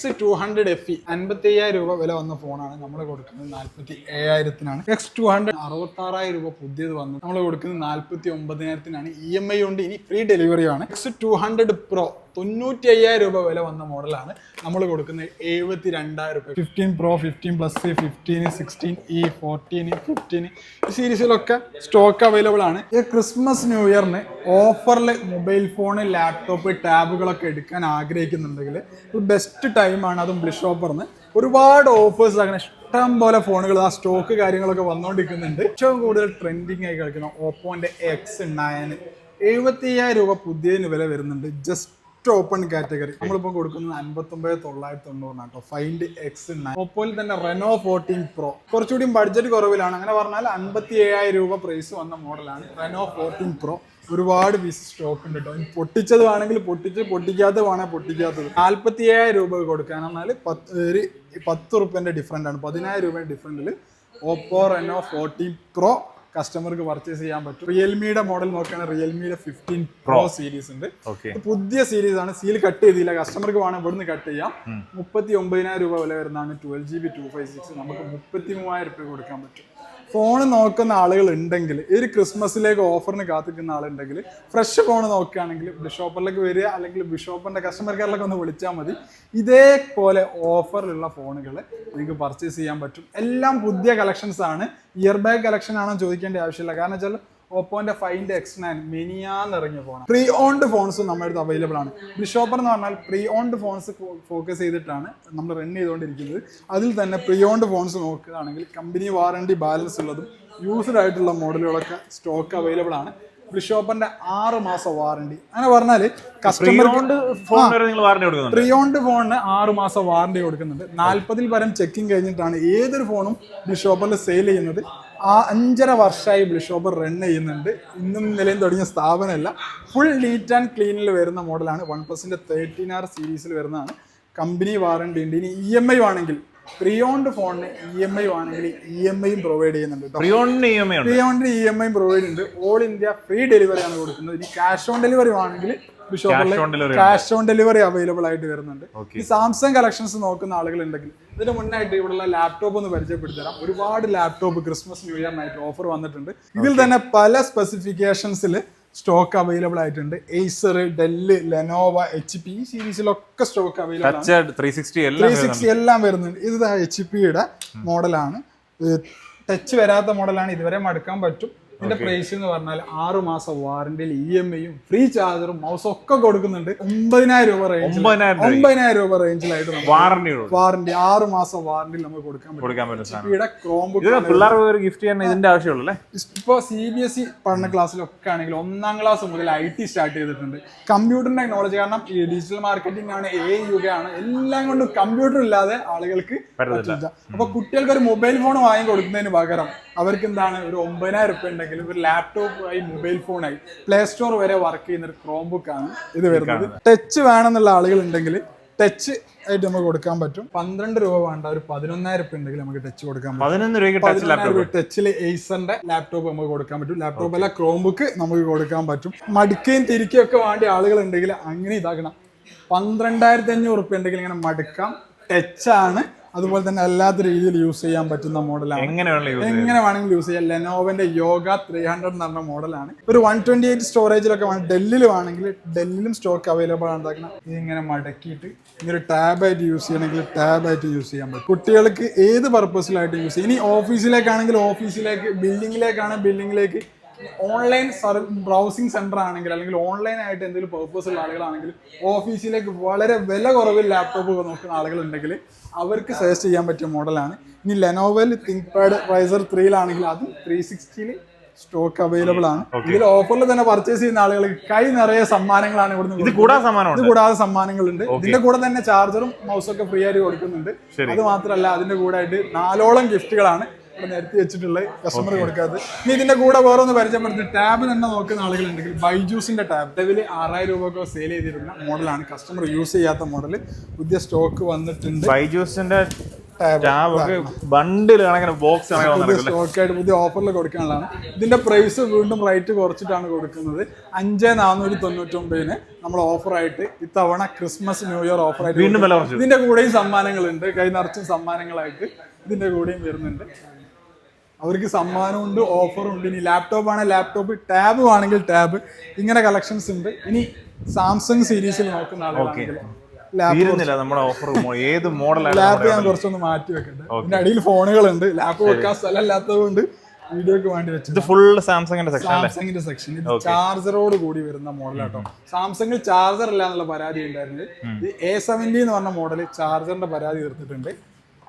X two hundred F E അൻപത്തി അയ്യായിരം രൂപ വില വന്ന ഫോണാണ് നമ്മൾ കൊടുക്കുന്നത് നാൽപ്പത്തി ഏഴായിരത്തിനാണ് എക്സ് ടു ഹൺഡ്രഡ് അറുപത്തി ആറായിരം രൂപ പുതിയത് വന്നു. നമ്മൾ കൊടുക്കുന്നത് നാൽപ്പത്തി ഒമ്പതിനായിരത്തിനാണ് ഇ എം ഐ ഉണ്ട് ഇനി ഫ്രീ ഡെലിവറിയാണ് എക്സ് ടു ഹൺഡ്രഡ് പ്രോ തൊണ്ണൂറ്റി അയ്യായിരം രൂപ വില വന്ന മോഡലാണ് നമ്മൾ കൊടുക്കുന്നത് എഴുപത്തി രണ്ടായിരം രൂപ. Fifteen pro fifteen plus fifteen sixteen E fourteen fifteen ഈ സീരീസിലൊക്കെ സ്റ്റോക്ക് അവൈലബിൾ ആണ്. ഈ ക്രിസ്മസ് ന്യൂ ഇയറിന് ഓഫറിൽ മൊബൈൽ ഫോൺ ലാപ്ടോപ്പ് ടാബുകളൊക്കെ എടുക്കാൻ ആഗ്രഹിക്കുന്നുണ്ടെങ്കിൽ ബെസ്റ്റ് ടൈമാണ് അതും ബ്ലിഷ് ഓഫറിന് ഒരുപാട് ഓഫേഴ്സ് അങ്ങനെ ഇഷ്ടം പോലെ ഫോണുകൾ ആ സ്റ്റോക്ക് കാര്യങ്ങളൊക്കെ വന്നുകൊണ്ടിരിക്കുന്നുണ്ട് ഏറ്റവും കൂടുതൽ ട്രെൻഡിങ് ആയി കളിക്കുന്ന ഓപ്പോന്റെ എക്സ് നയൻ എഴുപത്തി അയ്യായിരം രൂപ പുതിയതിന് വില വരുന്നുണ്ട്. ജസ്റ്റ് ഓപ്പൺ കാറ്റഗറി നമ്മളിപ്പോൾ കൊടുക്കുന്നത് അൻപത്തൊമ്പത് തൊള്ളായിരത്തി തൊണ്ണൂറിനാണ് കേട്ടോ. ഫൈൻഡ് എക്സ് നയൻ ഓപ്പോയിൽ തന്നെ റെനോ ഫോർട്ടീൻ പ്രോ കുറച്ചുകൂടി ബഡ്ജറ്റ് കുറവിലാണ്. അങ്ങനെ പറഞ്ഞാൽ അൻപത്തി ഏഴായിരം രൂപ പ്രൈസ് വന്ന മോഡലാണ് റെനോ ഫോർട്ടീൻ പ്രോ ഒരുപാട് പീസ് സ്റ്റോക്ക് ഉണ്ട് കേട്ടോ. പൊട്ടിച്ചത് വേണമെങ്കിൽ പൊട്ടിച്ച് പൊട്ടിക്കാത്തത് വേണമെങ്കിൽ പൊട്ടിക്കാത്തത്. നാൽപ്പത്തി ഏഴായിരം രൂപ കൊടുക്കാൻ പറഞ്ഞാൽ പത്ത് ഒരു പത്ത് റുപ്യന്റെ ഡിഫറന്റ് ആണ്. പതിനായിരം രൂപയുടെ ഡിഫറന്റിൽ ഓപ്പോ റെനോ ഫോർട്ടീൻ പ്രോ കസ്റ്റമർക്ക് പർച്ചേസ് ചെയ്യാൻ പറ്റും. റിയൽമിയുടെ മോഡൽ നോക്കുകയാണെങ്കിൽ റിയൽമിയുടെ ഫിഫ്റ്റീൻ പ്രോ സീരീസ് ഉണ്ട്. പുതിയ സീരീസ് ആണ്. സീൽ കട്ട് ചെയ്തില്ല. കസ്റ്റമർക്ക് വേണം ഇവിടുന്ന് കട്ട് ചെയ്യാം. മുപ്പത്തി ഒമ്പതിനായിരം രൂപ വില വരുന്നതാണ് twelve G B two five six നമുക്ക് മുപ്പത്തി മൂവായിരം രൂപ കൊടുക്കാൻ പറ്റും. ഫോൺ നോക്കുന്ന ആളുകൾ ഉണ്ടെങ്കിൽ ഈ ഒരു ക്രിസ്മസിലേക്ക് ഓഫറിന് കാത്തിക്കുന്ന ആളുണ്ടെങ്കിൽ ഫ്രഷ് ഫോൺ നോക്കുകയാണെങ്കിൽ ബിഷോപ്പറിലേക്ക് വരിക അല്ലെങ്കിൽ ബിഷോപ്പറിന്റെ കസ്റ്റമർ കെയറിലേക്ക് ഒന്ന് വിളിച്ചാൽ മതി. ഇതേപോലെ ഓഫറിലുള്ള ഫോണുകൾ നിങ്ങൾക്ക് പർച്ചേസ് ചെയ്യാൻ പറ്റും. എല്ലാം പുതിയ കളക്ഷൻസ് ആണ്. ഇയർ ബാഗ് കളക്ഷൻ ആണോ ചോദിക്കേണ്ട ആവശ്യമില്ല. കാരണം വെച്ചാൽ ഓപ്പോന്റെ ഫൈൻഡ് എക്സ് നയൻ മിനിയാന്ന് ഇറങ്ങിയ ഫോൺ പ്രീ ഓൺഡ് ഫോൺസും നമ്മുടെ അടുത്ത് അവൈലബിൾ ആണ്. ബിഷോപ്പർ എന്ന് പറഞ്ഞാൽ പ്രീ ഓൺഡ് ഫോൺസ് ഫോക്കസ് ചെയ്തിട്ടാണ് നമ്മൾ റൺ ചെയ്തുകൊണ്ടിരിക്കുന്നത് അതിൽ തന്നെ പ്രീ ഓൺഡ് ഫോൺസ് നോക്കുകയാണെങ്കിൽ കമ്പനി വാറണ്ടി ബാലൻസ് ഉള്ളതും യൂസ്ഡ് ആയിട്ടുള്ള മോഡലുകളൊക്കെ സ്റ്റോക്ക് അവൈലബിൾ ആണ്. ബിഷോപ്പറിന്റെ ആറ് മാസം വാറണ്ടി അങ്ങനെ പറഞ്ഞാൽ കസ്റ്റമർ ഫോൺ വരെ നിങ്ങൾ വാറണ്ടി കൊടുക്കുന്നുണ്ട്. പ്രീ ഓൺഡ് ഫോണിന് ആറ് മാസം വാറണ്ടി കൊടുക്കുന്നുണ്ട്. നാൽപ്പതിൽ പരം ചെക്കിങ് കഴിഞ്ഞിട്ടാണ് ഏതൊരു ഫോണും ഷോപ്പറിൽ സെയിൽ ചെയ്യുന്നത്. ആ അഞ്ചര വർഷമായി ബ്ലിഷോപ്പർ റൺ ചെയ്യുന്നുണ്ട്. ഇന്നും നിലയും തുടങ്ങിയ സ്ഥാപനമല്ല. ഫുൾ നീറ്റ് ആൻഡ് ക്ലീനിൽ വരുന്ന മോഡലാണ് വൺ പ്ലസിന്റെ തേർട്ടീൻ ആർ സീരീസിൽ വരുന്നതാണ്. കമ്പനി വാറണ്ടി ഉണ്ട്. ഇനി ഇ എം ഐ ആണെങ്കിൽ പ്രീ ഓൺഡ് ഫോണിന് ഇ എം ഐ ആണെങ്കിൽ ഇ എം ഐയും പ്രൊവൈഡ് ചെയ്യുന്നുണ്ട് പ്രിയോണിന് E M I on E M I provide ഉണ്ട് ഓൾ ഇന്ത്യ ഫ്രീ ഡെലിവറി ആണ് കൊടുക്കുന്നത്. ഇനി ക്യാഷ് ഓൺ ഡെലിവറി ആണെങ്കിൽ ക്യാഷ് ഓൺ ഡെലിവറി അവൈലബിൾ ആയിട്ട് വരുന്നുണ്ട്. ഈ സാംസങ് കളക്ഷൻസ് നോക്കുന്ന ആളുകൾ ഉണ്ടെങ്കിൽ ഇതിന് മുന്നായിട്ട് ഇവിടെയുള്ള ലാപ്ടോപ്പ് ഒന്ന് പരിചയപ്പെടുത്തി തരാം ഒരുപാട് ലാപ്ടോപ്പ് ക്രിസ്മസ് ന്യൂ ഇയറിനായിട്ട് ഓഫർ വന്നിട്ടുണ്ട്. ഇതിൽ തന്നെ പല സ്പെസിഫിക്കേഷൻസിൽ സ്റ്റോക്ക് അവൈലബിൾ ആയിട്ടുണ്ട്. Acer Dell Lenovo H P ഈ സീരീസിലൊക്കെ സ്റ്റോക്ക് അവൈലബിൾ ത്രീ സിക്സ്റ്റി എല്ലാം വരുന്നുണ്ട്. ഇത് എച്ച് പിയുടെ മോഡലാണ് ടച്ച് വരാത്ത മോഡലാണ് ഇതുവരെ മടുക്കാൻ പറ്റും. ഇതിന്റെ പ്രൈസ് എന്ന് പറഞ്ഞാൽ ആറ് മാസം വാറന്റിയിൽ ഇ എം ഐയും ഫ്രീ ചാർജറും മൗസും ഒക്കെ കൊടുക്കുന്നുണ്ട്. ഒമ്പതിനായിരം രൂപ റേഞ്ച് ഒമ്പതിനായിരം രൂപ. രൂപ റേഞ്ചിലായിട്ട് വാറന്റി വാറണ്ടി വാറന്റി ആറ് മാസം വാറന്റിയിൽ നമുക്ക് കൊടുക്കാൻ പറ്റും. പിയുടെ ക്രോം പിള്ളേർക്ക് ഗിഫ്റ്റ് ചെയ്യാൻ ഇതിന്റെ ആവശ്യമുള്ളൂ അല്ലേ? ഇപ്പൊ സി ബി എസ് ഇ പഠന ക്ലാസ്സിലൊക്കെ ആണെങ്കിൽ ഒന്നാം ക്ലാസ് മുതൽ ഐ ടി സ്റ്റാർട്ട് ചെയ്തിട്ടുണ്ട്. കമ്പ്യൂട്ടർ ടെക്നോളജി കാരണം ഈ ഡിജിറ്റൽ മാർക്കറ്റിംഗ് ആണ് എ യുഗമാണ് എല്ലാം കൊണ്ടും കമ്പ്യൂട്ടർ ഇല്ലാതെ ആളുകൾക്ക് പറ്റില്ല. അപ്പൊ കുട്ടികൾക്ക് ഒരു മൊബൈൽ ഫോൺ വാങ്ങി കൊടുക്കുന്നതിന് പകരം അവർക്ക് എന്താണ്? ഒരു ഒമ്പതിനായിരം റുപ്യ ഉണ്ടെങ്കിൽ ഒരു ലാപ്ടോപ്പ് ആയി മൊബൈൽ ഫോണായി പ്ലേ സ്റ്റോർ വരെ വർക്ക് ചെയ്യുന്ന ഒരു ക്രോം ബുക്ക് ആണ് ഇത് വരുന്നത്. ടച്ച് വേണമെന്നുള്ള ആളുകൾ ഉണ്ടെങ്കിൽ ടച്ച് ആയിട്ട് നമുക്ക് കൊടുക്കാൻ പറ്റും. പന്ത്രണ്ട് രൂപ വേണ്ട ഒരു പതിനൊന്നായിരം രൂപ ഉണ്ടെങ്കിൽ നമുക്ക് ടച്ച് കൊടുക്കാൻ പറ്റും. ടച്ചിൽ എയ്സറിന്റെ ലാപ്ടോപ്പ് നമുക്ക് കൊടുക്കാൻ പറ്റും. ലാപ്ടോപ്പ് അല്ല ക്രോം ബുക്ക് നമുക്ക് കൊടുക്കാൻ പറ്റും. മടുക്കുകയും തിരിക്കുകയും ഒക്കെ വേണ്ടി ആളുകൾ ഉണ്ടെങ്കിൽ അങ്ങനെ ഇതാക്കണം. പന്ത്രണ്ടായിരത്തി അഞ്ഞൂറ് ഉണ്ടെങ്കിൽ ഇങ്ങനെ മടുക്കാം. ടച്ചാണ് അതുപോലെ തന്നെ അല്ലാത്ത രീതിയിൽ യൂസ് ചെയ്യാൻ പറ്റുന്ന മോഡലാണ്. എങ്ങനെ വേണമെങ്കിലും യൂസ് ചെയ്യാം. ലെനോവന്റെ യോഗ ത്രീ ഹൺഡ്രഡ് എന്ന് പറഞ്ഞ മോഡലാണ്. ഒരു വൺ ട്വന്റി എയ്റ്റ് സ്റ്റോറേജിലൊക്കെ വേണം ആണെങ്കിൽ വേണമെങ്കിൽ ഡെല്ലിലും സ്റ്റോക്ക് അവൈലബിൾ ആണ് എന്താക്കണം ഇതിങ്ങനെ മടക്കിയിട്ട് ഇങ്ങനെ ടാബ് ആയിട്ട് യൂസ് ചെയ്യണമെങ്കിൽ ടാബ് ആയിട്ട് യൂസ് ചെയ്യാൻ പറ്റും. കുട്ടികൾക്ക് ഏത് പർപ്പസിലായിട്ട് യൂസ് ചെയ്യും? ഇനി ഓഫീസിലേക്കാണെങ്കിൽ ഓഫീസിലേക്ക് ബിൽഡിങ്ങിലേക്കാണ് ബിൽഡിങ്ങിലേക്ക് ഓൺലൈൻ ബ്രൗസിംഗ് സെന്റർ ആണെങ്കിൽ അല്ലെങ്കിൽ ഓൺലൈൻ ആയിട്ട് എന്തെങ്കിലും പെർപ്പസ് ഉള്ള ആളുകളാണെങ്കിൽ ഓഫീസിലേക്ക് വളരെ വില കുറവിൽ ലാപ്ടോപ്പ് നോക്കുന്ന ആളുകളുണ്ടെങ്കിൽ അവർക്ക് സജസ്റ്റ് ചെയ്യാൻ പറ്റിയ മോഡലാണ് ഇനി ലെനോവൽ തിങ്ക് പാഡ് റൈസർ ത്രീയിലാണെങ്കിൽ അത് ത്രീ സിക്സ്റ്റിയിൽ സ്റ്റോക്ക് അവൈലബിൾ ആണ്. ഇതിൽ ഓഫറിൽ തന്നെ പർച്ചേസ് ചെയ്യുന്ന ആളുകൾക്ക് കൈ നിറയെ സമ്മാനങ്ങളാണ് ഇവിടുന്ന് ഇത്. കൂടാതെ സമ്മാനങ്ങളുണ്ട്. ഇതിന്റെ കൂടെ തന്നെ ചാർജറും മൗസും ഒക്കെ ഫ്രീ ആയിട്ട് കൊടുക്കുന്നുണ്ട്. അത് മാത്രമല്ല അതിന്റെ കൂടെ ആയിട്ട് നാലോളം ഗിഫ്റ്റുകളാണ് ഇവിടെ നിരത്തി വെച്ചിട്ടുള്ള കസ്റ്റമർ കൊടുക്കാതെ ഇനി ഇതിന്റെ കൂടെ വേറെ ഒന്ന് പരിചയപ്പെടുത്തി ടാബ് തന്നെ നോക്കുന്ന ആളുകളുണ്ടെങ്കിൽ ബൈജൂസിന്റെ ടാബ്. ടെബിൽ ആറായിരം രൂപക്കോ സെയിൽ ചെയ്തിരുന്ന മോഡലാണ് കസ്റ്റമർ യൂസ് ചെയ്യാത്ത മോഡൽ പുതിയ സ്റ്റോക്ക് വന്നിട്ടുണ്ട്. ബൈജൂസിന്റെ ബണ്ടിൽ കണക്കിന് ബോക്സ് പുതിയ വന്നിരിക്കും സ്റ്റോക്കായിട്ട് പുതിയ ഓഫറിൽ കൊടുക്കാനുള്ളതാണ് ഇതിന്റെ പ്രൈസ് വീണ്ടും റേറ്റ് കുറച്ചിട്ടാണ് കൊടുക്കുന്നത്. അഞ്ച് നാനൂറ്റി തൊണ്ണൂറ്റൊമ്പതിന് നമ്മൾ ഓഫറായിട്ട് ഇത്തവണ ക്രിസ്മസ് ന്യൂ ഇയർ ഓഫറായിട്ട് വീണ്ടും ഇതിന്റെ കൂടെയും സമ്മാനങ്ങളുണ്ട്. കൈ നിറച്ചും സമ്മാനങ്ങളായിട്ട് ഇതിന്റെ കൂടെയും വരുന്നുണ്ട്. അവർക്ക് സമ്മാനം ഉണ്ട് ഓഫറും ഉണ്ട്. ഇനി ലാപ്ടോപ്പ് ആണെങ്കിൽ ലാപ്ടോപ്പ് ടാബ് ആണെങ്കിൽ ടാബ് ഇങ്ങനെ കളക്ഷൻസ് ഉണ്ട്. ഇനി സാംസങ് സീരീസിൽ നോക്കുന്ന ആളുകളാണെങ്കിൽ ഏത് മോഡലാണ് ലാപ്പ് ഞാൻ കുറച്ചൊന്ന് മാറ്റി വെക്കട്ടെ. പിന്നെ അടിയിൽ ഫോണുകളുണ്ട്. ലാപ്പ് വെക്കാൻ സ്ഥലം ഇല്ലാത്തതുകൊണ്ട് വീഡിയോക്ക് വേണ്ടി വെച്ചത്. ഇത് ഫുൾ സാംസങ്ങിന്റെ സെക്ഷൻ സാംസങ്ങിന്റെ സെക്ഷൻ ഇത് ചാർജറോട് കൂടി വരുന്ന മോഡലാട്ടോ സാംസങ്ങിൽ ചാർജർ ഇല്ല എന്നുള്ള പരാതി ഉണ്ടായിരുന്നത്. ഇത് എ സെവന്റി എന്ന് പറഞ്ഞ മോഡൽ ചാർജറിന്റെ പരാതി തീർത്തിട്ടുണ്ട്.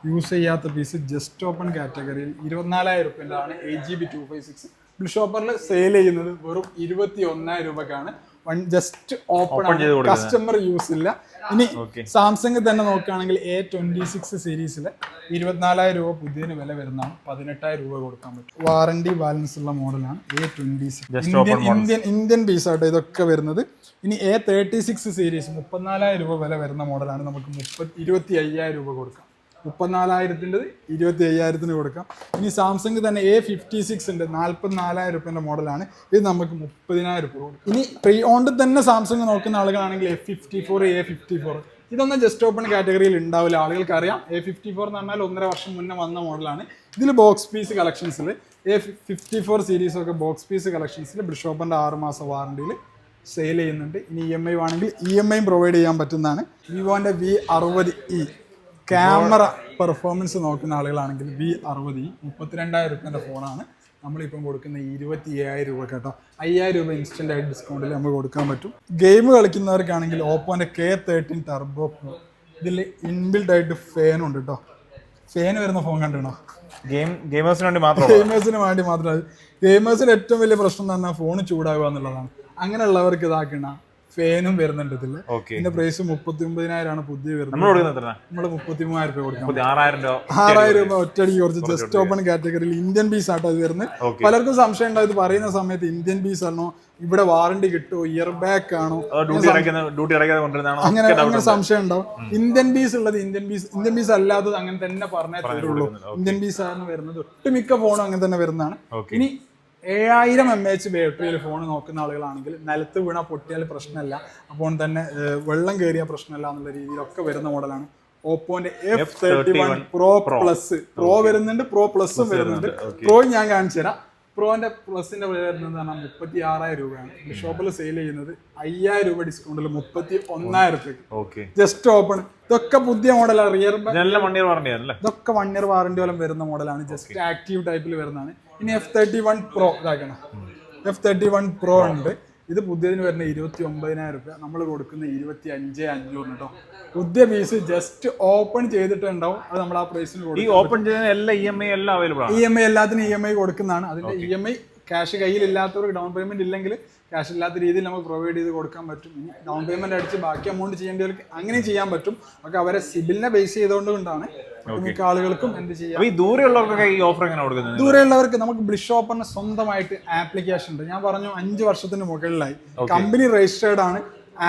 യൂസ് ചെയ്യാത്ത പീസ് ജസ്റ്റ് ഓപ്പൺ കാറ്റഗറിയിൽ ഇരുപത്തിനാലായിരം ആണ് eight G B two five six ഷോപ്പറിൽ sale ചെയ്യുന്നത് വെറും ഇരുപത്തി ഒന്നായിരം രൂപക്കാണ്. One just open. Customer use ഇല്ല. ഇനി. സാംസങ് തന്നെ നോക്കുകയാണെങ്കിൽ എ ട്വന്റി സിക്സ് സീരീസിൽ ഇരുപത്തിനാലായിരം രൂപ പുതിയതിന് വില വരുന്നതാണ്. പതിനെട്ടായിരം രൂപ കൊടുക്കാൻ പറ്റും. വാറണ്ടി ബാലൻസ് ഉള്ള മോഡലാണ് A twenty six Indian Indian Indian പീസായിട്ട് ആട്ടോ ഇതൊക്കെ വരുന്നത്. ഇനി എ തേർട്ടി സിക്സ് സീരീസ് മുപ്പത്തിനാലായിരം രൂപ വില വരുന്ന മോഡലാണ് നമുക്ക് മുപ്പത്തി ഇരുപത്തി അയ്യായിരം രൂപ കൊടുക്കാം. മുപ്പത്തിനാലായിരത്തിന്റെ ഇരുപത്തി അയ്യായിരത്തിന് കൊടുക്കാം. ഇനി സാംസങ് തന്നെ എ ഫിഫ്റ്റി സിക്സ് ഉണ്ട്. നാൽപ്പത്തിനാലായിരം റുപ്യന്റെ മോഡലാണ്. ഇത് നമുക്ക് മുപ്പതിനായിരം രൂപ കൊടുക്കും. ഇനി പ്രീ ഓണിൽ തന്നെ സാംസങ് നോക്കുന്ന ആളുകളാണെങ്കിൽ A fifty four A fifty four ഇതൊന്നും ജസ്റ്റ് ഓപ്പൺ കാറ്റഗറിയിൽ ഉണ്ടാവില്ല. ആളുകൾക്ക് അറിയാം എ ഫിഫ്റ്റി ഫോർ എന്ന് പറഞ്ഞാൽ ഒന്നര വർഷം മുന്നേ വന്ന മോഡലാണ്. ഇതിൽ ബോക്സ് പീസ് കളക്ഷൻസിൽ എ ഫിഫ്റ്റി ഫോർ സീരീസ് ഒക്കെ ബോക്സ് പീസ് കളക്ഷൻസിൽ ബ്രിഷോപ്പറിന്റെ ആറ് മാസം വാറണ്ടിയിൽ സെയിൽ ചെയ്യുന്നുണ്ട്. ഇനി ഇ എം ഐ വേണമെങ്കിൽ ഇ എം ഐയും പ്രൊവൈഡ് ചെയ്യാൻ പറ്റുന്നതാണ്. വിവോന്റെ വി അറുപത് ഇ ക്യാമറ പെർഫോമൻസ് നോക്കുന്ന ആളുകളാണെങ്കിൽ വി അറുപത് മുപ്പത്തിരണ്ടായിരം റുപ്യന്റെ ഫോണാണ്. നമ്മളിപ്പം കൊടുക്കുന്ന ഇരുപത്തി ഏഴായിരം രൂപ കേട്ടോ. അയ്യായിരം രൂപ ഇൻസ്റ്റന്റ് ആയിട്ട് ഡിസ്കൗണ്ടിൽ നമുക്ക് കൊടുക്കാൻ പറ്റും. ഗെയിം കളിക്കുന്നവർക്കാണെങ്കിൽ ഓപ്പോന്റെ കെ തേർട്ടീൻ ടർബോ പ്രോ ഇതിൽ ഇൻബിൽഡ് ആയിട്ട് ഫാൻ ഉണ്ട് കേട്ടോ. ഫാൻ വരുന്ന ഫോൺ കണ്ടോ ഗെയിം ഗെയിമേഴ്സിന് വേണ്ടി മാത്രം ഗെയിമേഴ്സിന് വേണ്ടി മാത്രമല്ല ഗെയിമേഴ്സിന് ഏറ്റവും വലിയ പ്രശ്നം തന്നെ ഫോൺ ചൂടാകുക എന്നുള്ളതാണ്. അങ്ങനെയുള്ളവർക്ക് ഇതാക്കണ ഫാനും വരുന്നുണ്ട് ഇതിൽ ഇതിന്റെ പ്രൈസ് മുപ്പത്തി ഒമ്പതിനായിരം പുതിയ വരുന്നത്. നമ്മൾ മുപ്പത്തി മൂവായിരം രൂപ കൊടുക്കും. ആറായിരം രൂപ ഒറ്റയടിക്ക് കുറച്ച് ജസ്റ്റ് ഓപ്പൺ കാറ്റഗറിയിൽ ഇന്ത്യൻ പീസ് ആട്ടോ അത് വരുന്നത്. പലർക്കും സംശയം ഉണ്ടാവും ഇത് പറയുന്ന സമയത്ത് ഇന്ത്യൻ പീസ് ആണോ? ഇവിടെ വാറണ്ടി കിട്ടുമോ ഇയർ ബാക്ക് ആണോ? അങ്ങനെ അങ്ങനെ സംശയം ഉണ്ടാവും. ഇന്ത്യൻ പീസ് ഉള്ളത് ഇന്ത്യൻ പീസ് ഇന്ത്യൻ പീസ് അല്ലാത്തത് അങ്ങനെ തന്നെ പറഞ്ഞേ തരുള്ളൂ. ഇന്ത്യൻ പീസ് ആണ് വരുന്നത്. ഒട്ടുമിക്ക ഫോണും അങ്ങനെ തന്നെ വരുന്നതാണ്. ഇനി ഏഴായിരം എം എച്ച് ബാറ്ററിയിൽ ഫോൺ നോക്കുന്ന ആളുകളാണെങ്കിൽ നിലത്ത് വീണ പൊട്ടിയാൽ പ്രശ്നമല്ല. അപ്പോൾ തന്നെ വെള്ളം കയറിയ പ്രശ്നമല്ല എന്നുള്ള രീതിയിലൊക്കെ വരുന്ന മോഡലാണ് ഓപ്പോന്റെ F thirty one pro plus pro വരുന്നുണ്ട് പ്രോ പ്ലസും വരുന്നുണ്ട്. പ്രോ ഞാൻ കാണിച്ചു തരാം. പ്രോന്റെ പ്ലസിന്റെ വില വരുന്നത് പറഞ്ഞാൽ മുപ്പത്തി ആറായിരം രൂപയാണ് ഷോപ്പിൽ സെയിൽ ചെയ്യുന്നത് അയ്യായിരം രൂപ ഡിസ്കൗണ്ടിൽ മുപ്പത്തി ഒന്നായിരം രൂപയ്ക്ക്. ജസ്റ്റ് ഓപ്പൺ ഇതൊക്കെ പുതിയ മോഡലാണ് റിയർ ഇതൊക്കെ വൺ ഇയർ വാറണ്ടി പോലും വരുന്ന മോഡലാണ്. ജസ്റ്റ് ആക്റ്റീവ് ടൈപ്പിൽ വരുന്നതാണ്. ഇനി എഫ് തേർട്ടി വൺ പ്രോ ഇതാക്കണം. എഫ് തേർട്ടി വൺ പ്രോ ഉണ്ട്. ഇത് പുതിയതിന് വരുന്ന ഇരുപത്തി ഒമ്പതിനായിരം രൂപ നമ്മൾ കൊടുക്കുന്ന ഇരുപത്തി അഞ്ച് അഞ്ഞൂറ് കേട്ടോ പുതിയ പീസ് ജസ്റ്റ് ഓപ്പൺ ചെയ്തിട്ടുണ്ടാവും. അത് നമ്മൾ ആ പ്രൈസിന് കൊടുക്കും. ഓപ്പൺ ചെയ്യുന്ന എല്ലാ ഇ എം ഐ എല്ലാം അവൈലബിൾ ഇ എം ഐ എല്ലാത്തിനും ഇ എം ഐ കൊടുക്കുന്നതാണ്. അതിന്റെ ഇ എം ഐ ക്യാഷ് കയ്യിലില്ലാത്തവർക്ക് ഡൗൺ പേയ്മെന്റ് ഇല്ലെങ്കിൽ ക്യാഷ് ഇല്ലാത്ത രീതിയിൽ നമുക്ക് പ്രൊവൈഡ് ചെയ്ത് കൊടുക്കാൻ പറ്റും. ഇനി ഡൗൺ പേയ്മെന്റ് അടിച്ച് ബാക്കി എമൗണ്ട് ചെയ്യേണ്ടവർക്ക് അങ്ങനെ ചെയ്യാൻ പറ്റും. ഒക്കെ അവരെ സിബിലിനെ ബേസ് ചെയ്തുകൊണ്ടാണ് മിക്ക ആളുകൾക്കും എന്ത് ചെയ്യാം. ഈ ദൂരെയുള്ളവർക്കൊക്കെ ഈ ഓഫർ എങ്ങനെ കൊടുക്കുന്നത് ദൂരെയുള്ളവർക്ക് നമുക്ക് ബ്ലിഷ് ഓപ്പറിന് സ്വന്തമായിട്ട് ആപ്ലിക്കേഷൻ ഉണ്ട്. ഞാൻ പറഞ്ഞു അഞ്ച് വർഷത്തിന് മുകളിലായി. കമ്പനി രജിസ്റ്റേർഡ് ആണ്.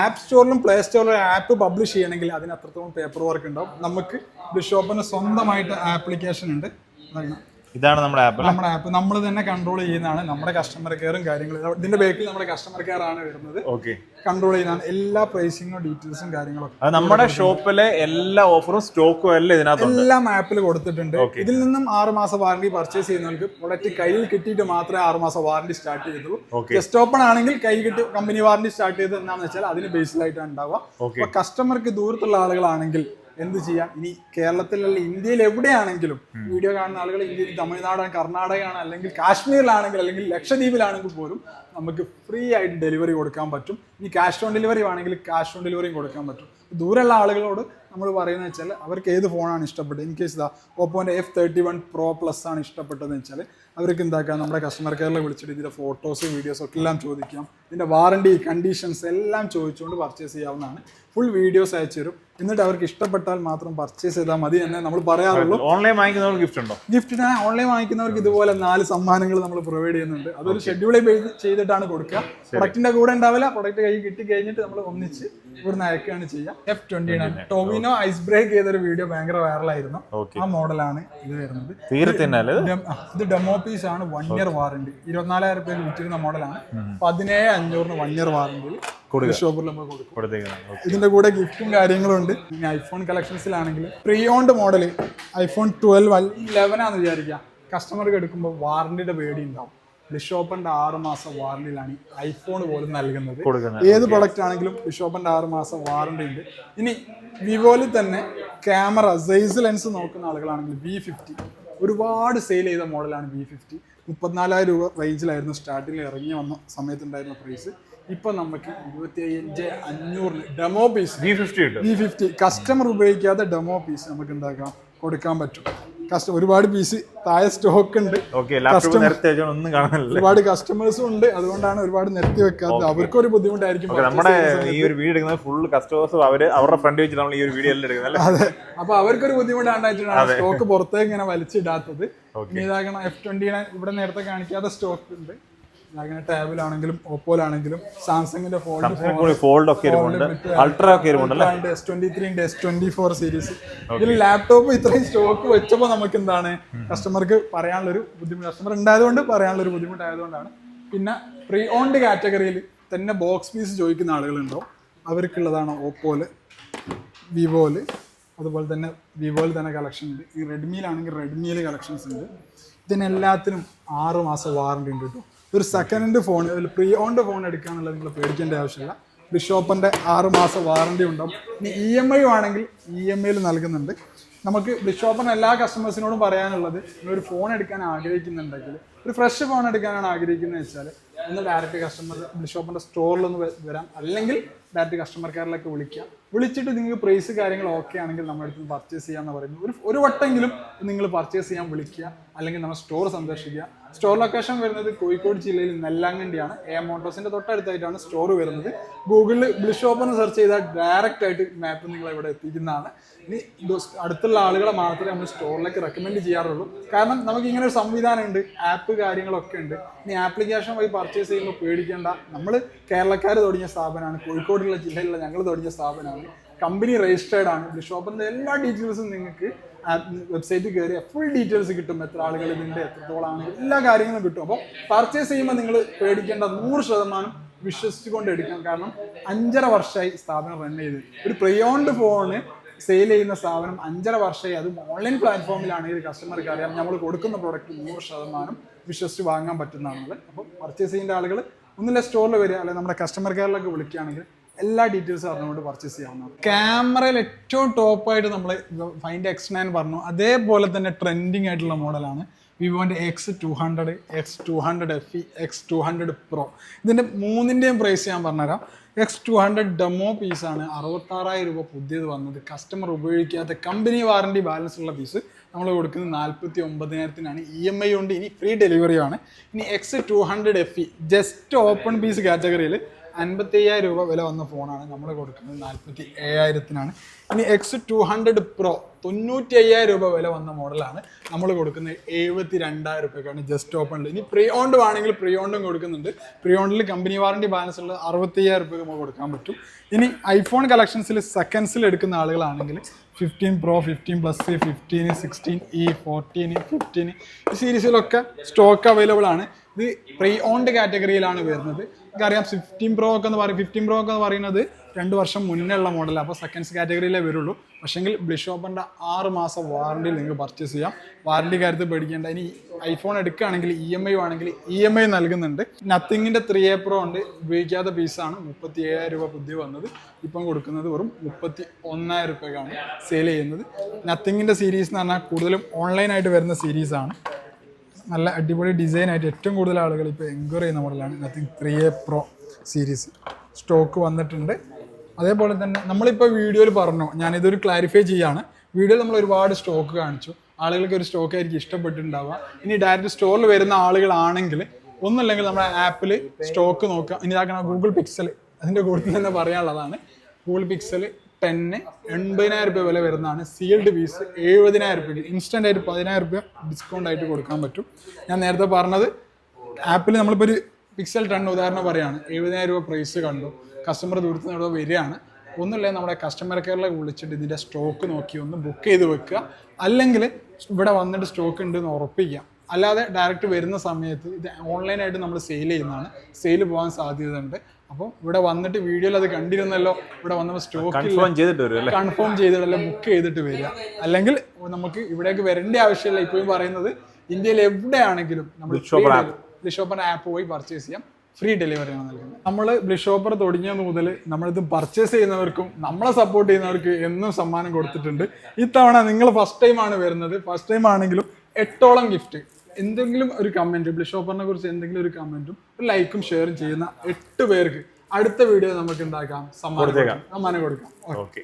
ആപ്പ് സ്റ്റോറിലും പ്ലേ സ്റ്റോറിലും ആപ്പ് പബ്ലിഷ് ചെയ്യണമെങ്കിൽ അതിന് അത്രത്തോളം പേപ്പർ വർക്ക് ഉണ്ടാവും. നമുക്ക് ബ്ലിഷ് ഓപ്പറിന് സ്വന്തമായിട്ട് ആപ്ലിക്കേഷൻ ഉണ്ട്. അതാണ് ഇതാണ് നമ്മുടെ ആപ്പ് നമ്മുടെ ആപ്പ് നമ്മൾ തന്നെ കൺട്രോൾ ചെയ്യുന്നതാണ് നമ്മുടെ കസ്റ്റമർ കെയറും കാര്യങ്ങളും. ഇതിന്റെ ബേക്കിൽ നമ്മുടെ കസ്റ്റമർ കെയർ ആണ് വരുന്നത്. ഓക്കെ കൺട്രോൾ ചെയ്യുന്നതാണ് എല്ലാ പ്രൈസിങ്ങും ഡീറ്റെയിൽസും കാര്യങ്ങളും അത് നമ്മുടെ ഷോപ്പിലെ എല്ലാ ഓഫറും സ്റ്റോക്കും എല്ലാം ഇതിനകത്ത് എല്ലാം ആപ്പിൽ കൊടുത്തിട്ടുണ്ട്. ഇതിൽ നിന്നും ആറ് മാസം വാറണ്ടി പർച്ചേസ് ചെയ്യുന്നവർക്ക് പ്രൊഡക്റ്റ് കയ്യിൽ കിട്ടിയിട്ട് മാത്രമേ ആറ് മാസം വാറണ്ടി സ്റ്റാർട്ട് ചെയ്തുള്ളൂ. ജസ്റ്റ് ഓപ്പൺ ആണെങ്കിൽ കൈ കിട്ടി കമ്പനി വാറണ്ടി സ്റ്റാർട്ട് ചെയ്ത് എന്താണെന്ന് വെച്ചാൽ അതിന് ബേസിലായിട്ടാണ് ഉണ്ടാവുക. കസ്റ്റമർക്ക് ദൂരത്തുള്ള ആളുകളാണെങ്കിൽ എന്ത് ചെയ്യാം? ഇനി കേരളത്തിലല്ല ഇന്ത്യയിൽ എവിടെയാണെങ്കിലും വീഡിയോ കാണുന്ന ആളുകൾ ഇന്ത്യയിൽ തമിഴ്നാടാണ് കർണാടകയാണ് അല്ലെങ്കിൽ കാശ്മീരിലാണെങ്കിൽ അല്ലെങ്കിൽ ലക്ഷദ്വീപിലാണെങ്കിൽ പോലും നമുക്ക് ഫ്രീ ആയിട്ട് ഡെലിവറി കൊടുക്കാൻ പറ്റും. ഇനി ക്യാഷ് ഓൺ ഡെലിവറി ആണെങ്കിൽ ക്യാഷ് ഓൺ ഡെലിവറിയും കൊടുക്കാൻ പറ്റും. ദൂരെയുള്ള ആളുകളോട് നമ്മൾ പറയുന്നത് വെച്ചാൽ അവർക്ക് ഏത് ഫോണാണ് ഇഷ്ടപ്പെട്ടത്? ഇൻ കേസ് ഇതാ ഓപ്പോന്റെ F thirty one pro plus ആണ് ഇഷ്ടപ്പെട്ടതെന്ന് വെച്ചാൽ അവർക്ക് എന്താക്കാം നമ്മുടെ കസ്റ്റമർ കെയറിൽ വിളിച്ചിട്ട് ഇതിന്റെ ഫോട്ടോസ് വീഡിയോസ് ഒക്കെ എല്ലാം ചോദിക്കാം. ഇതിന്റെ വാറണ്ടി കണ്ടീഷൻസ് എല്ലാം ചോദിച്ചുകൊണ്ട് പർച്ചേസ് ചെയ്യാവുന്നതാണ്. ഫുൾ വീഡിയോസ് അയച്ചു തരും. എന്നിട്ട് അവർക്ക് ഇഷ്ടപ്പെട്ടാൽ മാത്രം പർച്ചേസ് ചെയ്താൽ മതി എന്ന് നമ്മൾ പറയാറുള്ളൂ. ഓൺലൈൻ വാങ്ങിക്കുന്നവർക്ക് ഗിഫ്റ്റ് ഉണ്ടോ? ഗിഫ്റ്റ് ഓൺലൈൻ വാങ്ങിക്കുന്നവർക്ക് ഇതുപോലെ നാല് സമ്മാനങ്ങൾ നമ്മൾ പ്രൊവൈഡ് ചെയ്യുന്നുണ്ട്. അതൊരു ഷെഡ്യൂൾ ചെയ്തിട്ടാണ് കൊടുക്കുക. പ്രൊഡക്റ്റിന്റെ കൂടെ ഉണ്ടാവില്ല. പ്രൊഡക്റ്റ് കൈ കിട്ടി കഴിഞ്ഞിട്ട് നമ്മൾ ഒന്നിച്ച് ഇവിടുന്ന് അയക്കുകയാണ് ചെയ്യുക. F twenty nine Tovino ice break ചെയ്തൊരു വീഡിയോ ഭയങ്കര വൈറലായിരുന്നു. ആ മോഡലാണ് ഇത് വരുന്നത്. ഇത്? ഡെമോ പീസ് ആണ് വൺ ഇയർ വാറണ്ടി ഇരുപത്തിനാലായിരം രൂപയിൽ വിറ്റിരുന്ന മോഡലാണ്. പതിനേഴ് അഞ്ഞൂറിന് വൺ ഇയർ വാറണ്ടിയിൽ ഷോപ്പിൽ നമ്മൾ കൊടുക്കും. കൊടുത്തേക്കുന്നത് ഇതിന്റെ കൂടെ ഗിഫ്റ്റും കാര്യങ്ങളും ഉണ്ട്. ഇനി iPhone കളക്ഷൻസിലാണെങ്കിൽ pre owned model iPhone twelve eleven ആണെന്ന് വിചാരിക്കാം കസ്റ്റമർക്ക് എടുക്കുമ്പോൾ വാറണ്ടിയുടെ പേടി ഉണ്ടാവും. ബിഷോപ്പന്റെ ആറ് മാസം വാറണ്ടിയിലാണ് ഐഫോൺ പോലും നൽകുന്നത്. ഏത് പ്രൊഡക്റ്റ് ആണെങ്കിലും ബിഷോപ്പന്റെ ആറ് മാസം വാറണ്ടി ഉണ്ട്. ഇനി വിവോയിൽ തന്നെ ക്യാമറ സൈസ് ലെൻസ് നോക്കുന്ന ആളുകളാണെങ്കിൽ വി ഫിഫ്റ്റി ഒരുപാട് സെയിൽ ചെയ്ത മോഡലാണ് വി ഫിഫ്റ്റി മുപ്പത്തിനാലായിരം രൂപ റേഞ്ചിലായിരുന്നു സ്റ്റാർട്ടിങ്ങിൽ ഇറങ്ങി വന്ന സമയത്തുണ്ടായിരുന്ന പ്രൈസ് ഇപ്പൊ നമുക്ക് ഇരുപത്തി അഞ്ച് അഞ്ഞൂറിന് demo piece V fifty V fifty customer ഉപയോഗിക്കാതെ ഡെമോ പീസ് നമുക്ക് എന്താക്കാം? കൊടുക്കാൻ പറ്റും. കസ്റ്റ ഒരുപാട് പീസ് താഴെ സ്റ്റോക്ക് ഉണ്ട്. ഒന്നും കാണാനില്ല. ഒരുപാട് കസ്റ്റമേഴ്സും ഉണ്ട്. അതുകൊണ്ടാണ് ഒരുപാട് നിർത്തി വെക്കാത്തത്. അവർക്കൊരു ബുദ്ധിമുട്ടായിരിക്കും ഓക്കെ നമ്മുടെ ഈ ഒരു വീഡിയോ എടുക്കുന്നത് ഫുൾ കസ്റ്റമേഴ്സ് അവർ അവരുടെ ഫ്രണ്ട് വെച്ചിട്ട് നമ്മൾ ഈ ഒരു വീഡിയോ എല്ലാം എടുക്കുന്നത് അതെ. അപ്പൊ അവർക്കൊരു ബുദ്ധിമുട്ടാണ്ടായിട്ടാണ് സ്റ്റോക്ക് പുറത്തേക്ക് ഇങ്ങനെ വലിച്ചിടാത്തത്. ഇതാകണം എഫ് ട്വന്റി ഇവിടെ നേരത്തെ കാണിക്കാത്ത സ്റ്റോക്ക് ഉണ്ട്. ഇതാകണ ടാബിലാണെങ്കിലും ഓപ്പോയിലാണെങ്കിലും സാംസങ്ങിന്റെ ഫോൾഡ് ഫോൾഡ് ഒക്കെ അൾട്രാ ഒക്കെ S twenty three S twenty four series ഇതിൽ ലാപ്ടോപ്പ് ഇത്രയും സ്റ്റോക്ക് വെച്ചപ്പോൾ നമുക്ക് എന്താണ് കസ്റ്റമർക്ക് പറയാനുള്ളൊരു ബുദ്ധിമുട്ട്. കസ്റ്റമർ ഉണ്ടായതുകൊണ്ട് പറയാനുള്ളൊരു ബുദ്ധിമുട്ടായതുകൊണ്ടാണ്. പിന്നെ പ്രീ ഓൺഡ് കാറ്റഗറിയിൽ തന്നെ ബോക്സ് പീസ് ചോദിക്കുന്ന ആളുകളുണ്ടോ? അവർക്കുള്ളതാണ് ഓപ്പോൽ വിവോൽ അതുപോലെ തന്നെ വിവോയിൽ തന്നെ കളക്ഷൻ ഉണ്ട്. ഈ റെഡ്മിയിലാണെങ്കിൽ റെഡ്മിയിൽ കളക്ഷൻസ് ഉണ്ട്. ഇതിനെല്ലാത്തിനും ആറ് മാസം വാറണ്ടി ഉണ്ട് കേട്ടോ ഒരു സെക്കൻഡ് ഹാൻഡ് ഫോൺ ഒരു പ്രീ ഓൺഡ് ഫോൺ എടുക്കാന്നുള്ളത് നിങ്ങൾ പേടിക്കേണ്ട ആവശ്യമില്ല. ബിഷോപ്പിന്റെ ആറ് മാസം വാറണ്ടി ഉണ്ടാവും. ഇനി ഇ എം ഐ ആണെങ്കിൽ ഇ എം ഐയിൽ നൽകുന്നുണ്ട്. നമുക്ക് ബിഷോപ്പിന് എല്ലാ കസ്റ്റമേഴ്സിനോടും പറയാനുള്ളത് ഒരു ഫോൺ എടുക്കാൻ ആഗ്രഹിക്കുന്നുണ്ടെങ്കിൽ ഒരു ഫ്രഷ് ഫോൺ എടുക്കാനാണ് ആഗ്രഹിക്കുന്നത് വെച്ചാൽ ഒന്ന് ഡയറക്റ്റ് കസ്റ്റമർ ബിഷോപ്പിന്റെ സ്റ്റോറിലൊന്ന് വരാം. അല്ലെങ്കിൽ ഡയറക്റ്റ് കസ്റ്റമർ കെയറിലേക്ക് വിളിക്കാം. വിളിച്ചിട്ട് നിങ്ങൾക്ക് പ്രൈസ് കാര്യങ്ങൾ ഓക്കെ ആണെങ്കിൽ നമ്മുടെ അടുത്ത് പർച്ചേസ് ചെയ്യാമെന്ന് പറയുന്നത് ഒരു ഒരു വട്ടെങ്കിലും നിങ്ങൾ പർച്ചേസ് ചെയ്യാൻ വിളിക്കുക. അല്ലെങ്കിൽ നമ്മുടെ സ്റ്റോർ സന്ദർശിക്കുക. സ്റ്റോർ ലൊക്കേഷൻ വരുന്നത് കോഴിക്കോട് ജില്ലയിൽ നെല്ലാങ്കണ്ടിയാണ്. എ മോട്ടോസിന്റെ തൊട്ടടുത്തായിട്ടാണ് സ്റ്റോർ വരുന്നത്. ഗൂഗിളിൽ ബ്ലിഷോപ്പ് എന്ന് സെർച്ച് ചെയ്താൽ ഡയറക്റ്റ് ആയിട്ട് മാപ്പ് നിങ്ങൾ ഇവിടെ എത്തിക്കുന്നതാണ്. ഇനി അടുത്തുള്ള ആളുകളെ മാത്രമേ നമ്മൾ സ്റ്റോറിലേക്ക് റെക്കമെൻഡ് ചെയ്യാറുള്ളൂ. കാരണം നമുക്ക് ഇങ്ങനെ ഒരു സംവിധാനം ഉണ്ട് ആപ്പ് കാര്യങ്ങളൊക്കെ ഉണ്ട്. ഇനി ആപ്ലിക്കേഷൻ വഴി പർച്ചേസ് ചെയ്യുമ്പോൾ പേടിക്കേണ്ട. നമ്മൾ കേരളക്കാർ തുടങ്ങിയ സ്ഥാപനമാണ് കോഴിക്കോടുള്ള ജില്ലയിലുള്ള ഞങ്ങൾ തുടങ്ങിയ സ്ഥാപനമാണ്. കമ്പനി രജിസ്റ്റേർഡ് ആണ്. ബ്ലിഷ് ഷോപ്പിന്റെ എല്ലാ ഡീറ്റെയിൽസും നിങ്ങൾക്ക് വെബ്സൈറ്റിൽ കയറി ഫുൾ ഡീറ്റെയിൽസ് കിട്ടും എത്ര ആളുകൾ ഇതിന്റെ എത്രത്തോളാണ് എല്ലാ കാര്യങ്ങളും കിട്ടും. അപ്പോൾ പർച്ചേസ് ചെയ്യുമ്പോൾ നിങ്ങൾ പേടിക്കേണ്ട നൂറ് ശതമാനം വിശ്വസിച്ചുകൊണ്ട് എടുക്കാം കാരണം അഞ്ചര വർഷമായി സ്ഥാപനം റൺ ചെയ്ത്. ഒരു പ്രിയോണ്ട് ഫോണ് സെയിൽ ചെയ്യുന്ന സ്ഥാപനം അഞ്ചര വർഷമായി അതും ഓൺലൈൻ പ്ലാറ്റ്ഫോമിലാണെങ്കിൽ കസ്റ്റമർക്ക് അറിയാം. നമ്മൾ കൊടുക്കുന്ന പ്രോഡക്റ്റ് നൂറ് ശതമാനം വിശ്വസിച്ച് വാങ്ങാൻ പറ്റുന്നതാണ്. അപ്പോൾ പർച്ചേസ് ചെയ്യേണ്ട ആളുകൾ ഒന്നുമില്ല സ്റ്റോറിൽ വരിക. അല്ലെങ്കിൽ നമ്മുടെ കസ്റ്റമർ കെയറിലൊക്കെ വിളിക്കുകയാണെങ്കിൽ എല്ലാ ഡീറ്റെയിൽസും അറിഞ്ഞുകൊണ്ട് പർച്ചേസ് ചെയ്യാവുന്നതാണ്. ക്യാമറയിൽ ഏറ്റവും ടോപ്പായിട്ട് നമ്മൾ ഫൈൻഡ് എക്സ് നയൻ പറഞ്ഞു. അതേപോലെ തന്നെ ട്രെൻഡിങ് ആയിട്ടുള്ള മോഡലാണ് വിവോന്റെ X two hundred X two hundred F E X two hundred pro ഇതിന്റെ മൂന്നിന്റെയും പ്രൈസ് ഞാൻ പറഞ്ഞുതരാം. എക്സ് ടു ഹൺഡ്രഡ് ഡെമോ പീസാണ് അറുപത്താറായിരം രൂപ പുതിയത് വന്നത്. കസ്റ്റമർ ഉപയോഗിക്കാത്ത കമ്പനി വാറണ്ടി ബാലൻസ് ഉള്ള പീസ് നമ്മൾ കൊടുക്കുന്നത് നാൽപ്പത്തി ഒമ്പതിനായിരത്തിനാണ് ഇ എം ഐ ഉണ്ട്. ഇനി ഫ്രീ ഡെലിവറിയാണ് ഇനി X two hundred F E just open piece കാറ്റഗറിയിൽ അൻപത്തി അയ്യായിരം രൂപ വില വന്ന ഫോണാണ് നമ്മൾ കൊടുക്കുന്നത്. നാൽപ്പത്തി ഏഴായിരത്തിനാണ് ഇനി എക്സ് ടു ഹൺഡ്രഡ് പ്രോ തൊണ്ണൂറ്റി അയ്യായിരം രൂപ വില വന്ന മോഡലാണ് നമ്മൾ കൊടുക്കുന്നത് എഴുപത്തി രണ്ടായിരം രൂപയ്ക്കാണ് ജസ്റ്റ് ഓപ്പണിൽ ഇനി പ്രീ ഓൺഡ് ആണെങ്കിൽ പ്രീ ഓണ്ടും കൊടുക്കുന്നുണ്ട്. പ്രീ ഓണ്ടിൽ കമ്പനി വാറണ്ടി ബാലൻസ് ഉള്ള അറുപത്തി അയ്യായിരം രൂപയ്ക്ക് നമുക്ക് കൊടുക്കാൻ പറ്റും. ഇനി ഐഫോൺ കളക്ഷൻസിൽ സെക്കൻഡ്സിൽ എടുക്കുന്ന ആളുകളാണെങ്കിൽ fifteen pro fifteen plus fifteen sixteen E fourteen fifteen ഈ സീരീസിലൊക്കെ സ്റ്റോക്ക് അവൈലബിൾ ആണ്. ഇത് പ്രീ ഓൺഡ് കാറ്റഗറിയിലാണ് വരുന്നത്. നമുക്കറിയാം ഫിഫ്റ്റീൻ പ്രോ ഒക്കെ എന്ന് പറയും ഫിഫ്റ്റീൻ പ്രോ ഒക്കെ എന്ന് പറയുന്നത് രണ്ട് വർഷം മുന്നേ ഉള്ള മോഡൽ അപ്പോൾ സെക്കൻഡ്സ് കാറ്റഗറിയിലേ വരുള്ളൂ. പക്ഷെങ്കിൽ ബ്ലിഷോപ്പറിന്റെ ആറ് മാസം വാറണ്ടിയിൽ നിങ്ങൾക്ക് പർച്ചേസ് ചെയ്യാം. വാറണ്ടി കാര്യത്തിൽ പേടിക്കേണ്ട. ഇനി ഐഫോൺ എടുക്കുകയാണെങ്കിൽ ഇ എം ഐ ആണെങ്കിൽ ഇ എം ഐ നൽകുന്നുണ്ട്. നത്തിങ്ങിന്റെ ത്രീ എ പ്രോ ഉണ്ട്. ഉപയോഗിക്കാത്ത പീസാണ് മുപ്പത്തി ഏഴായിരം രൂപ പുതിയ വന്നത്. ഇപ്പം കൊടുക്കുന്നത് വെറും മുപ്പത്തി ഒന്നായിരം രൂപയ്ക്കാണ് സെയിൽ ചെയ്യുന്നത്. നത്തിങ്ങിന്റെ സീരീസ് എന്ന് പറഞ്ഞാൽ കൂടുതലും ഓൺലൈനായിട്ട് വരുന്ന സീരീസാണ് നല്ല അടിപൊളി ഡിസൈനായിട്ട് ഏറ്റവും കൂടുതൽ ആളുകൾ ഇപ്പോൾ എൻക്വയറി ചെയ്യുന്ന മോഡലാണ് nothing three A pro series stock വന്നിട്ടുണ്ട്. അതേപോലെ തന്നെ നമ്മളിപ്പോൾ വീഡിയോയിൽ പറഞ്ഞു. ഞാനിതൊരു ക്ലാരിഫൈ ചെയ്യാണ്. വീഡിയോയിൽ നമ്മൾ ഒരുപാട് സ്റ്റോക്ക് കാണിച്ചു. ആളുകൾക്ക് ഒരു സ്റ്റോക്ക് ആയിരിക്കും ഇഷ്ടപ്പെട്ടിട്ടുണ്ടാവുക. ഇനി ഡയറക്റ്റ് സ്റ്റോറിൽ വരുന്ന ആളുകളാണെങ്കിൽ ഒന്നുമില്ലെങ്കിൽ നമ്മുടെ ആപ്പിൽ സ്റ്റോക്ക് നോക്കുക. ഇനി ഇതാക്കണം ഗൂഗിൾ പിക്സൽ അതിന്റെ കൂടുതൽ തന്നെ പറയാനുള്ളതാണ്. ഗൂഗിൾ പിക്സൽ ടെന്ന് എൺപതിനായിരം രൂപ വില വരുന്നതാണ്. സീൽഡ് പീസ് എഴുപതിനായിരം രൂപയ്ക്ക് ഇൻസ്റ്റന്റ് ആയിട്ട് പതിനായിരം രൂപ ഡിസ്കൗണ്ട് ആയിട്ട് കൊടുക്കാൻ പറ്റും. ഞാൻ നേരത്തെ പറഞ്ഞത് ആപ്പിൽ നമ്മളിപ്പോൾ ഒരു പിക്സൽ ടെൺ ഉദാഹരണം പറയുകയാണ് എഴുപതിനായിരം രൂപ പ്രൈസ് കണ്ടു. കസ്റ്റമർ ദൂരത്ത് നിന്ന് വരികയാണ്. ഒന്നുമില്ല നമ്മുടെ കസ്റ്റമർ കെയറിലേക്ക് വിളിച്ചിട്ട് ഇതിന്റെ സ്റ്റോക്ക് നോക്കി ഒന്ന് ബുക്ക് ചെയ്ത് വെക്കുക. അല്ലെങ്കിൽ ഇവിടെ വന്നിട്ട് സ്റ്റോക്ക് ഉണ്ട് എന്ന് ഉറപ്പിക്കുക. അല്ലാതെ ഡയറക്റ്റ് വരുന്ന സമയത്ത് ഇത് ഓൺലൈനായിട്ട് നമ്മൾ സെയിൽ ചെയ്യുന്നതാണ്. സെയിൽ പോകാൻ സാധ്യതയുണ്ട്. അപ്പോൾ ഇവിടെ വന്നിട്ട് വീഡിയോയിൽ അത് കണ്ടിരുന്നല്ലോ. ഇവിടെ വന്നപ്പോൾ സ്റ്റോക്ക് കൺഫേം ചെയ്തിട്ട് കൺഫേം ചെയ്തിട്ടല്ല ബുക്ക് ചെയ്തിട്ട് വരിക. അല്ലെങ്കിൽ നമുക്ക് ഇവിടേക്ക് വരേണ്ട ആവശ്യമില്ല. ഇപ്പോഴും പറയുന്നത് ഇന്ത്യയിൽ എവിടെയാണെങ്കിലും നമ്മൾ. ബ്ലിഷോപ്പർ ആപ്പ് പോയി പർച്ചേസ് ചെയ്യാം. ഫ്രീ ഡെലിവറി ആണ് നൽകുന്നത്. നമ്മൾ ബ്ലിഷോപ്പർ തുടങ്ങിയത് മുതൽ നമ്മളിത് പർച്ചേസ് ചെയ്യുന്നവർക്കും നമ്മളെ സപ്പോർട്ട് ചെയ്യുന്നവർക്ക് എന്നും സമ്മാനം കൊടുത്തിട്ടുണ്ട്. ഇത്തവണ നിങ്ങൾ ഫസ്റ്റ് ടൈം ആണ് വരുന്നത്. ഫസ്റ്റ് ടൈം ആണെങ്കിലും എട്ടോളം ഗിഫ്റ്റ് എന്തെങ്കിലും ഒരു കമന്റ് ബ്ലിഷോപ്പറിനെ കുറിച്ച് എന്തെങ്കിലും ഒരു കമന്റും ഒരു ലൈക്കും ഷെയറും ചെയ്യുന്ന എട്ട് പേർക്ക് അടുത്ത വീഡിയോ നമുക്ക് ഉണ്ടാക്കാം. സമ്മാനം കൊടുക്കാം. സമ്മാനം കൊടുക്കാം. ഓക്കെ